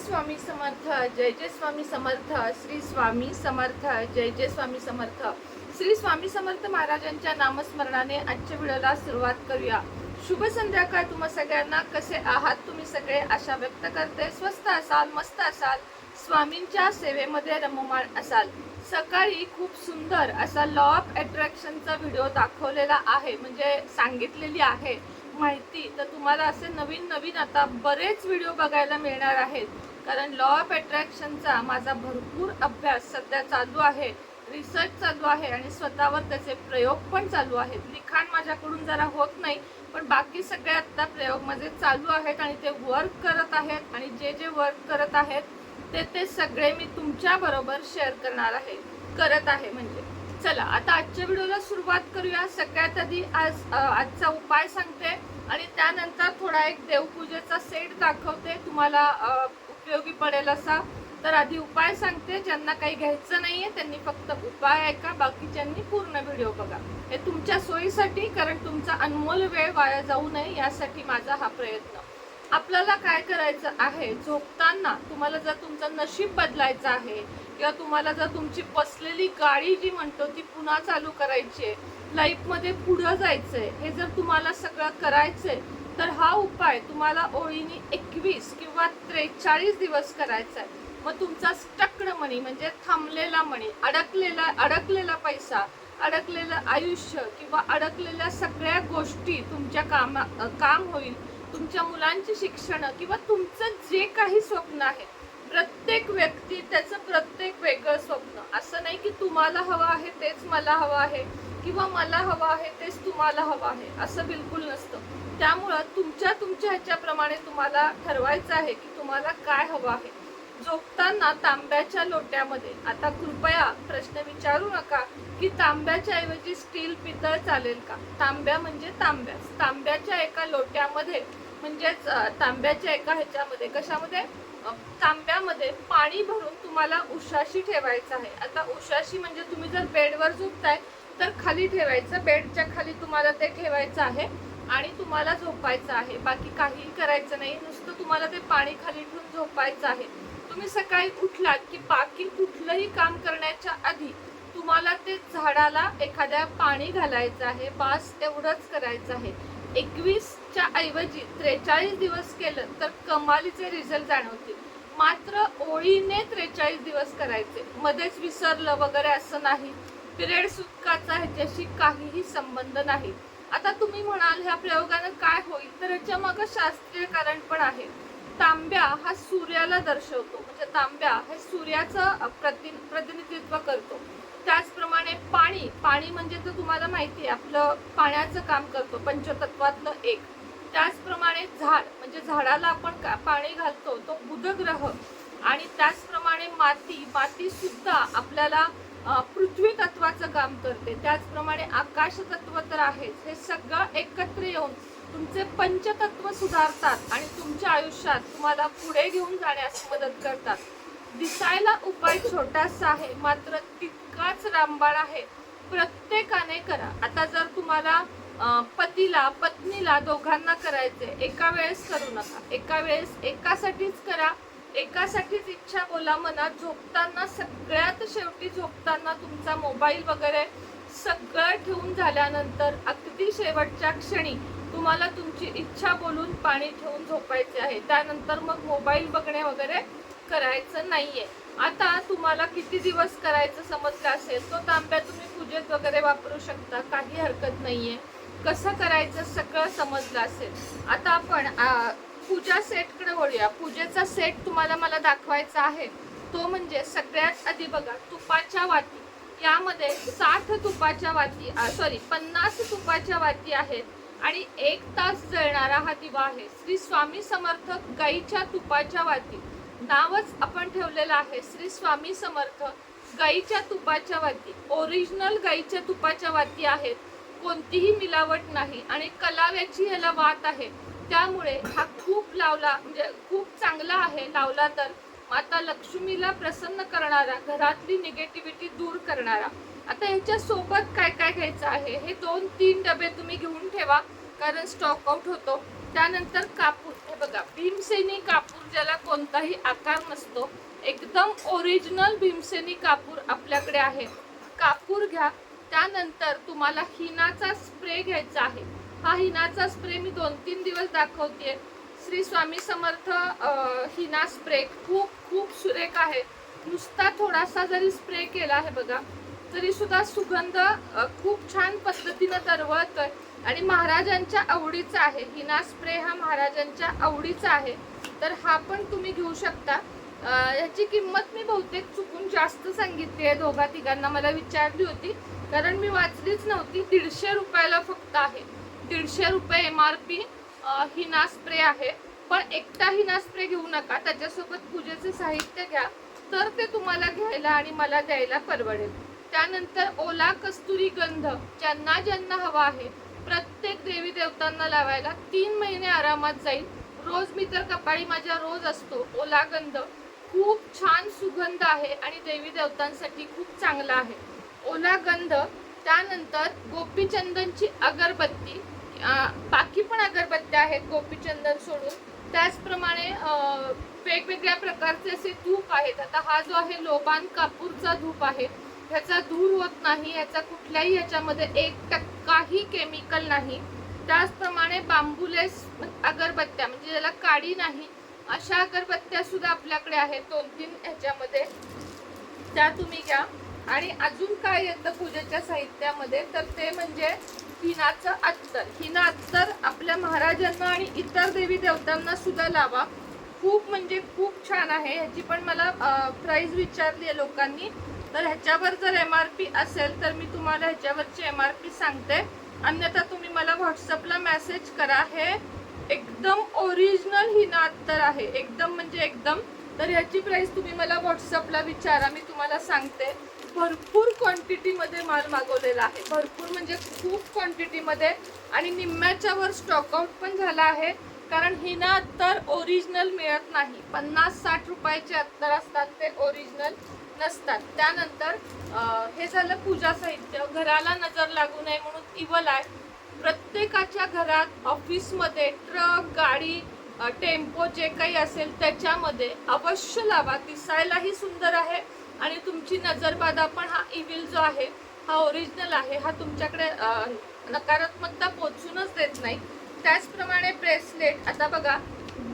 स्वामी समर्थ जय जय स्वामी समर्थ श्री स्वामी समर्थ जय जय स्वामी समर्थ. श्री स्वामी समर्थ महाराजांच्या नामस्मरणाने आजच्या व्हिडिओला सुरुवात करूया. शुभ संध्याकाळ तुम्हा सगळ्यांना. कसे आहात तुम्ही सगळे? आशा व्यक्त करते. स्वस्त असाल मस्त असाल स्वामींच्या सेवेमध्ये रममाण असाल. सकाळी खूप सुंदर असा लॉ ऑफ अट्रॅक्शनचा व्हिडिओ दाखवलेला आहे म्हणजे सांगितलेली आहे. माहिती. तर तुम्हाला असे नवीन नवीन आता बरेच व्हिडिओ बघायला मिळणार आहेत. कारण लॉ ऑफ अट्रॅक्शनचा माझा भरपूर अभ्यास सध्या चालू आहे रिसर्च चालू आहे आणि स्वतःवर त्याचे प्रयोग पण चालू आहेत. लिखाण माझ्याकडून जरा होत नाही पण बाकी सगळे आत्ता प्रयोग माझे चालू आहेत आणि ते वर्क करत आहेत आणि जे जे वर्क करत आहेत ते ते सगळे मी तुमच्याबरोबर शेअर करणार आहे करत आहे म्हणजे. चला आता आजच्या व्हिडिओला सुरुवात करूया. सगळ्यात आधी आज आजचा उपाय सांगते आणि त्यानंतर थोडा एक देवपूजेचा सेट दाखवते. तुम्हाला उपयोगी पडेल असा. तर आधी उपाय सांगते ज्यांना काही घ्यायचं नाहीये त्यांनी फक्त उपाय ऐका बाकीच्यांनी पूर्ण व्हिडिओ बघा. हे तुमच्या सोयीसाठी कारण तुमचा अनमोल वेळ वाया जाऊ नये यासाठी माझा हा प्रयत्न. आपल्याला काय करायचं आहे? झोपताना तुम्हाला जर तुमचं नशीब बदलायचं आहे किंवा तुम्हाला जर तुमची बसलेली गाडी जी म्हणतो ती पुन्हा चालू करायची आहे लाईफमध्ये पुढं जायचंय हे जर तुम्हाला सगळं करायचंय तर हा उपाय तुम्हाला ओळीने एकवीस किंवा त्रेचाळीस दिवस करायचा आहे मग तुमचा स्टक्ड मणी म्हणजे थांबलेला मणी अडकलेला अडकलेला पैसा अडकलेलं आयुष्य किंवा अडकलेल्या सगळ्या गोष्टी तुमच्या कामा काम होईल तुमच्या मुलांची शिक्षण किंवा तुमचं जे काही स्वप्न आहे प्रत्येक व्यक्ती त्याचं प्रत्येक वेगळं स्वप्न. असं नाही की तुम्हाला हवं आहे तेच मला हवं आहे किंवा मला हवं आहे तेच तुम्हाला हवं आहे. असं बिलकुल नसतं. त्यामुळं तुमच्या तुमच्या ह्याच्याप्रमाणे तुम्हाला ठरवायचं आहे की तुम्हाला काय हवं आहे. झोपताना तांब्याच्या लोट्यामध्ये. आता कृपया प्रश्न विचारू नका की तांब्याच्या ऐवजी स्टील पितळ चालेल का? तांब्या म्हणजे तांब्या. तांब्याच्या एका लोट्यामध्ये म्हणजेच तांब्याच्या एका ह्याच्यामध्ये कशामध्ये? तांब्यामध्ये पाणी भरून तुम्हाला उशाशी ठेवायचं आहे. आता उशाशी म्हणजे तुम्ही जर बेडवर झोपताय तर खाली ठेवायचं. बेडच्या खाली तुम्हाला ते ठेवायचं आहे आणि तुम्हाला झोपायचं आहे. बाकी काहीही करायचं नाही. नुसतं तुम्हाला ते पाणी खाली ठेवून झोपायचं आहे. तुम्ही सकाळी उठलात की बाकी कुठलंही काम करण्याच्या आधी तुम्हाला ते झाडाला एखाद्या पाणी घालायचं आहे. बास तेवढंच करायचं आहे. एकवीस च्या ऐवजी त्रेचाळीस दिवस केलं तर कमालीचे रिझल्ट जाणवतील. मात्र ओळीने त्रेचाळीस दिवस करायचे. मध्येच विसरलं वगैरे असं नाही. पिरियड सुटकाचा ह्याच्याशी काहीही संबंध नाही. आता तुम्ही म्हणाल ह्या प्रयोगानं काय होईल? तर ह्याच्या मागं शास्त्रीय कारण पण आहे. तांब्या हा सूर्याला दर्शवतो. म्हणजे तांब्या हे सूर्याचं प्रति प्रतिनिधित्व करतो. त्याचप्रमाणे पाणी पाणी म्हणजे तर तुम्हाला माहिती आहे आपलं पाण्याचं काम करतो. पंचतत्वातलं एक. त्याचप्रमाणे झाड म्हणजे झाडाला आपण का- पाणी घालतो तो बुधग्रह. आणि त्याचप्रमाणे माती माती सुद्धा आपल्याला पृथ्वी तत्वाचं काम करते. त्याचप्रमाणे आकाश तत्व तर आहेच. हे सगळं एकत्र येऊन तुमचे पंचतत्व सुधारतात आणि तुमच्या आयुष्यात तुम्हाला पुढे घेऊन जाण्यास मदत करतात. दिसायला उपाय छोटासा आहे मात्र तितकाच रामबाण आहे. प्रत्येकाने करा. आता जर तुम्हाला पतीला पत्नीला दोघांना करायचे. एका वेळेस करू नका. एका वेळेस एकासाठीच करा. एकासाठीच इच्छा बोला मनात. झोपताना सगळ्यात शेवटी झोपताना तुमचा मोबाईल वगैरे सगळं ठेवून झाल्यानंतर अगदी शेवटच्या क्षणी तुम्हाला तुमची इच्छा बोलून पाणी ठेवून झोपायचे आहे. त्यानंतर मग मोबाईल बघणे वगैरे करायचं नाहीये. आता तुम्हाला किती दिवस करायचं समजलं असेल तो तांब्या तुम्ही पूजेत वगैरे वापरू शकता. काही हरकत नाहीये. कसं करायचं सगळं समजलं असेल. आता आपण पूजा सेटकडे वळूया. पूजेचा सेट तुम्हाला मला दाखवायचा आहे. तो म्हणजे सगळ्यात आधी बघा तुपाच्या वाती. यामध्ये साठ तुपाच्या वाती सॉरी पन्नास तुपाच्या वाती आहेत आणि एक तास जळणारा हा दिवा आहे. श्री स्वामी समर्थ गाईच्या तुपाच्या वाती. नावच आपण ठेवलेलं आहे श्री स्वामी समर्थ गाईच्या तुपाच्या वाती. ओरिजिनल गाईच्या तुपाच्या वाती आहेत. कोणतीही मिलावट नाही आणि कलाव्याची ह्याला वात आहे. त्यामुळे हा खूप लावला म्हणजे खूप चांगला आहे लावला तर. माता लक्ष्मीला प्रसन्न करणारा घरातली निगेटिव्हिटी दूर करणारा. आता ह्याच्या सोबत काय काय घ्यायचं आहे? हे दोन तीन डबे तुम्ही घेऊन ठेवा कारण स्टॉक आउट होतो. त्यानंतर कापूर. हे बघा भीमसेनी कापूर ज्याला कोणताही आकार नसतो. एकदम ओरिजिनल भीमसेनी कापूर आपल्याकडे आहे. कापूर घ्या त्यानंतर तुम्हाला हिनाचा स्प्रे घ्यायचा आहे. हा हिनाचा स्प्रे मी दोन तीन दिवस दाखवते श्री स्वामी समर्थ हिना स्प्रे खूप खूप सुरेख आहे. नुसता थोडासा जरी स्प्रे केला आहे बघा तरी सुद्धा सुगंध खूप छान पद्धतीनं दरवळतोय आणि महाराजांच्या आवडीचा आहे. हिना स्प्रे हा महाराजांच्या आवडीचा आहे. तर हा पण तुम्ही घेऊ शकता. ह्याची किंमत मी बहुतेक चुकून जास्त सांगितली आहे. दोघा तिघांना मला विचारली होती. कारण मी वाचलीच नव्हती. दीडशे रुपयाला फक्त आहे. दीडशे रुपये M R P Hina spray आहे. पण एकटा हिना स्प्रे घेऊ नका. त्याच्यासोबत पूजेचे साहित्य घ्या. तर ते तुम्हाला घ्यायला आणि मला द्यायला परवडेल. त्यानंतर ओला कस्तुरी गंध ज्यांना ज्यांना हवा आहे प्रत्येक देवी देवतांना लावायला तीन महिने आरामात जाईल. रोज मी तर कपाळी माझ्या रोज असतो. ओला गंध. खूप छान सुगंध आहे आणि देवी देवतांसाठी खूप चांगला आहे. ओला गंध त्यानंतर गोपीचंदनची अगरबत्ती बाकी पण अगरबत्त्या आहेत गोपीचंदन सोडून. त्याचप्रमाणे वेगवेगळ्या प्रकारचे असे धूप आहेत. आता हा जो आहे लोबान कापूरचा धूप आहे ह्याचा धूर होत नाही ह्याचा कुठल्याही ह्याच्यामध्ये एक टक्काही केमिकल नाही. त्याचप्रमाणे बांबुलेस अगरबत्त्या म्हणजे ज्याला काडी नाही अशा अगरबत्त्या सुद्धा आपल्याकडे आहेत. दोन तीन ह्याच्यामध्ये. त्या तुम्ही घ्या. आणि अजून काय येतं पूजेच्या साहित्यामध्ये? तर ते म्हणजे हिनाचं अत्तर. हिना अत्तर आपल्या महाराजांना आणि इतर देवी देवतांना सुद्धा लावा. खूप म्हणजे खूप छान आहे. ह्याची पण मला प्राईज विचारली आहे लोकांनी. तर ह्याच्यावर जर एम आर पी असेल तर मी तुम्हाला ह्याच्यावरची एम आर पी सांगते. अन्यथा तुम्ही मला व्हॉट्सअपला मेसेज करा. हे एकदम ओरिजिनल हिना अत्तर आहे. एकदम म्हणजे एकदम. तर ह्याची प्राईस तुम्ही मला व्हॉट्सअपला विचारा मी तुम्हाला सांगते. भरपूर क्वांटिटीमध्ये माल मागवलेला आहे. भरपूर म्हणजे खूप क्वांटिटीमध्ये आणि निम्म्याच्यावर स्टॉकआउट पण झाला आहे. कारण हिना अत्तर ओरिजिनल मिळत नाही. पन्नास साठ रुपयाचे अत्तर असतात ते ओरिजिनल नसतात. त्यानंतर हे झालं पूजा साहित्य. घराला नजर लागू नये म्हणून इवल आहे. प्रत्येकाच्या घरात ऑफिसमध्ये ट्रक गाडी टेम्पो जे काही असेल त्याच्यामध्ये अवश्य लावा. दिसायलाही सुंदर आहे आणि तुमची नजरबाधा पण हा इविल जो आहे हा ओरिजिनल आहे हा तुमच्याकडे नकारात्मकता पोचूनच देत नाही. त्याचप्रमाणे ब्रेसलेट आता बघा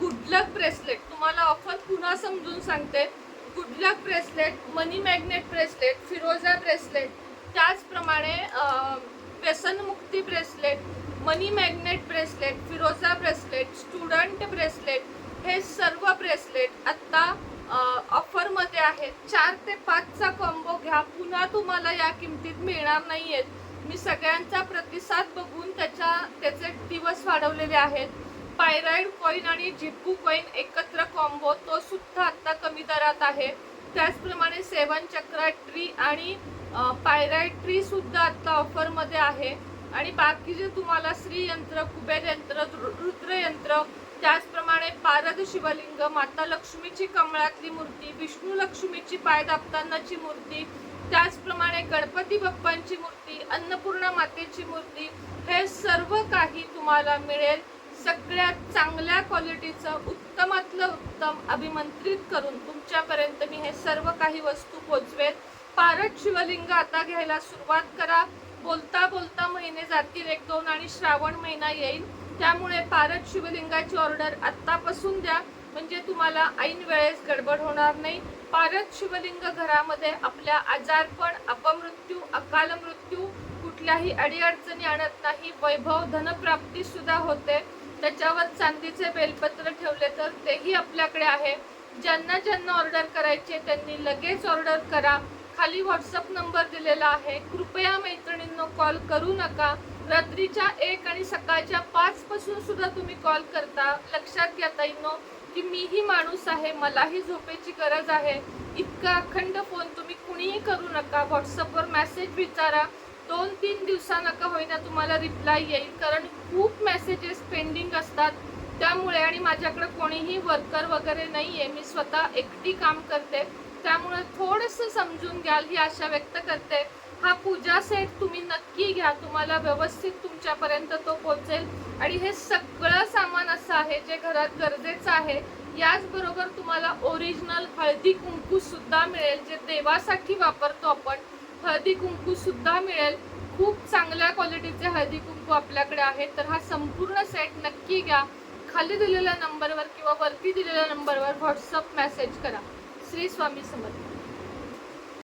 गुडलक ब्रेसलेट तुम्हाला ऑफर पुन्हा समजून सांगते. Good luck bracelet money magnet bracelet फिरोजा ब्रेसलेट त्याचप्रमाणे व्यसनमुक्ती ब्रेसलेट मनी मॅग्नेट ब्रेसलेट फिरोजा ब्रेसलेट स्टुडंट ब्रेसलेट हे सर्व ब्रेसलेट आत्ता ऑफरमध्ये आहेत. चार ते पाचचा कॉम्बो घ्या. पुन्हा तुम्हाला या किमतीत मिळणार नाही आहेत मी सगळ्यांचा प्रतिसाद बघून त्याच्या त्याचे दिवस वाढवलेले आहेत. पायराईड कॉईन आणि झिप्पू कॉईन एकत्र कॉम्बो तो सुद्धा आत्ता कमी दरात आहे. त्याचप्रमाणे सेवन चक्रा ट्री आणि पायरायट्री सुद्धा आता ऑफरमध्ये आहे. आणि बाकीचे तुम्हाला श्रीयंत्र कुबेर यंत्र रु- त्याचप्रमाणे पारद शिवलिंग माता लक्ष्मीची कमळातली मूर्ती विष्णू लक्ष्मीची पाय दाबतानाची मूर्ती त्याचप्रमाणे गणपती बाप्पांची मूर्ती अन्नपूर्णा मातेची मूर्ती हे सर्व काही तुम्हाला मिळेल. सगळ्यात चांगल्या क्वालिटीचं उत्तमातलं उत्तम अभिमंत्रित करून तुमच्यापर्यंत मी हे सर्व काही वस्तू पोचवेल पारट शिवलिंग आता घ्यायला सुरुवात करा. बोलता बोलता महिने जातील एक दोन आणि श्रावण महिना येईल. त्यामुळे पारत शिवलिंगाची ऑर्डर आत्तापासून द्या. म्हणजे तुम्हाला ऐन वेळेस गडबड होणार नाही. पारत शिवलिंग घरामध्ये आपल्या आजारपण अपमृत्यू अकाल मृत्यू कुठल्याही अडीअडचणी आणत नाही. वैभव धनप्राप्ती सुद्धा होते. त्याच्यावर चांदीचे बेलपत्र ठेवले तर तेही आपल्याकडे आहे. ज्यांना ज्यांना ऑर्डर करायचे त्यांनी लगेच ऑर्डर करा. खाली व्हॉट्सअप नंबर दिलेला आहे. कृपया मैत्रिणींनो कॉल करू नका. रात्रीच्या एक आणि सकाळच्या पाच पासून सुद्धा तुम्ही कॉल करता. लक्षात घ्या ताईनो की मीही माणूस आहे मलाही झोपेची गरज आहे. इतका अखंड फोन तुम्ही कुणीही करू नका. व्हॉट्सअपवर मेसेज विचारा. दोन तीन दिवसानका होईना तुम्हाला रिप्लाय येईल. कारण खूप मेसेजेस पेंडिंग असतात. त्यामुळे आणि माझ्याकडे कोणीही वर्कर वगैरे नाही आहे मी स्वतः एकटी काम करते. त्यामुळे थोडंसं समजून घ्याल ही आशा व्यक्त करते. हा पूजा सेट तुम्ही नक्की घ्या. तुम्हाला व्यवस्थित तुमच्यापर्यंत तो पोहोचेल. आणि हे सगळं सामान असं आहे जे घरात गरजेचं आहे. याचबरोबर तुम्हाला ओरिजिनल हळदी कुंकू सुद्धा मिळेल. जे देवासाठी वापरतो आपण. हळदी कुंकू सुद्धा मिळेल. खूप चांगल्या क्वालिटीचे हळदी कुंकू आपल्याकडे आहेत. तर हा संपूर्ण सेट नक्की घ्या. खाली दिलेल्या नंबरवर किंवा वरती दिलेल्या नंबरवर व्हॉट्सअप मेसेज करा. श्री स्वामी समर्थ